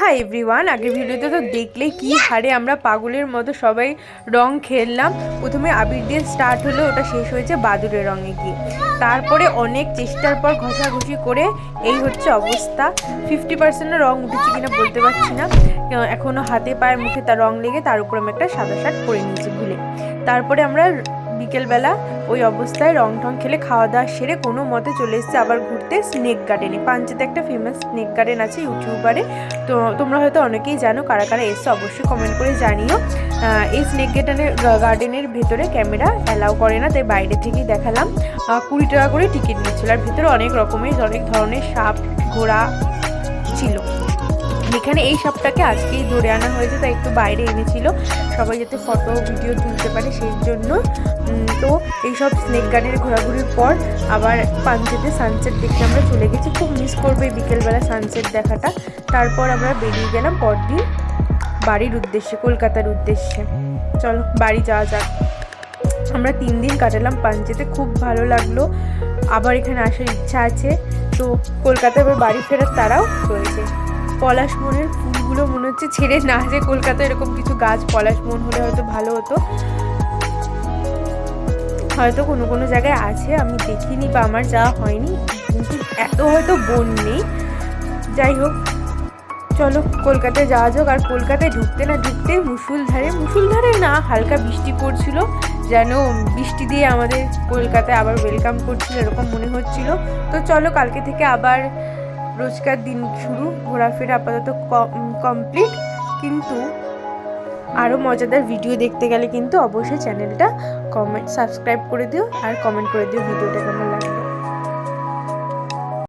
Hi everyone আগের ভিডিওতে তো দেখলে কি হারে আমরা পাগলের মতো সবাই রং খেললাম। প্রথমে আবির দিয়ে স্টার্ট হলো ওটা শেষ হয়েছে বাদুরের রঙে গিয়ে। তারপরে অনেক চেষ্টার পর ঘষাঘষি করে এই হচ্ছে অবস্থা। ফিফটি পার্সেন্টের রং উঠেছে কিনা বলতে পারছি না। এখনও হাতে পায়ের মুখে তার রং লেগে তার উপর আমি একটা সাদা শার্ট পরে নিয়েছি ভুলে। তারপরে আমরা বিকেলবেলা ওই অবস্থায় রং টং খেলে খাওয়া দাওয়া সেরে কোনো মতে চলে এসেছে আবার ঘুরতে স্নেক গার্ডেনে। পাঞ্চেতে একটা ফেমাস স্নেক গার্ডেন আছে ইউটিউবারে। তো তোমরা হয়তো অনেকেই জানো কারা কারা এসছে, অবশ্যই কমেন্ট করে জানিও। এই স্নেক গার্ডেনের গার্ডেনের ভেতরে ক্যামেরা অ্যালাউ করে না, তাই বাইরে থেকেই দেখালাম। কুড়ি টাকা করে টিকিট নিচ্ছিল। আর ভেতরে অনেক রকমের, অনেক ধরনের সাপ, ঘোড়া এখানে এই সবটাকে আজকেই ধরে আনা হয়েছে, তাই একটু বাইরে এনেছিল। সবাই যাতে ফটো ভিডিও তুলতে পারে সেই জন্য। তো এইসব স্নেক গার্ডেনে ঘোরাঘুরির পর আবার পাঞ্চেতে সানসেট দেখতে আমরা চলে গেছি। খুব মিস করবে বিকেলবেলা সানসেট দেখাটা। তারপর আমরা বেরিয়ে গেলাম পরদিন বাড়ির উদ্দেশ্যে, কলকাতার উদ্দেশ্যে। চলো, বাড়ি যাওয়া যাক। আমরা তিন দিন কাটালাম পাঞ্চেতে, খুব ভালো লাগল। আবার এখানে আসার ইচ্ছা আছে। তো কলকাতায় এবার বাড়ি ফেরার তারাও রয়েছে। পলাশ মনের ফুলগুলো মনে হচ্ছে ছেড়ে না, যে কলকাতায় এরকম কিছু গাছ পলাশ মন হলে হয়তো ভালো হতো। হয়তো কোনো কোনো জায়গায় আছে, আমি দেখিনি বা আমার যাওয়া হয়নি, কিন্তু এত হয়তো বন নেই। যাই হোক, চলো কলকাতায় যাওয়া যাক, আর কলকাতায় ঢুকতে না ঢুকতে মুসুলধারে মুসুলধারে না, হালকা বৃষ্টি পড়ছিল, যেন বৃষ্টি দিয়ে আমাদের কলকাতায় আবার ওয়েলকাম করছিল, এরকম মনে হচ্ছিল। তো চলো কালকে থেকে আবার রোজকার দিন শুরু, ঘোরাফেরা আপাতত কমপ্লিট কিন্তু আরও মজাদার ভিডিও দেখতে গেলে কিন্তু অবশ্যই চ্যানেলটা কমেন্ট সাবস্ক্রাইব করে দিও আর কমেন্ট করে দিও ভিডিওটা কেমন লাগবে